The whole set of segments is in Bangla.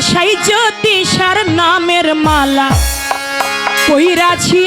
সেই জ্যোতিষার নামের মালা। কইরাছি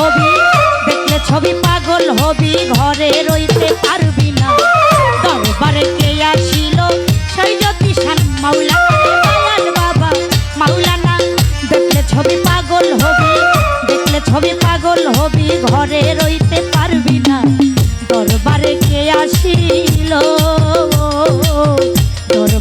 হবি? দেখলে ছবি পাগল হবি, ঘরে রইতে পারবি না। দরবারে কে আসিল? সৈজতি সান মাওলানা বাবা, মাওলানা। দেখলে ছবি পাগল হবি, দেখলে ছবি পাগল হবি, ঘরে রইতে পারবি না। দরবারে কে আসিল? দরবার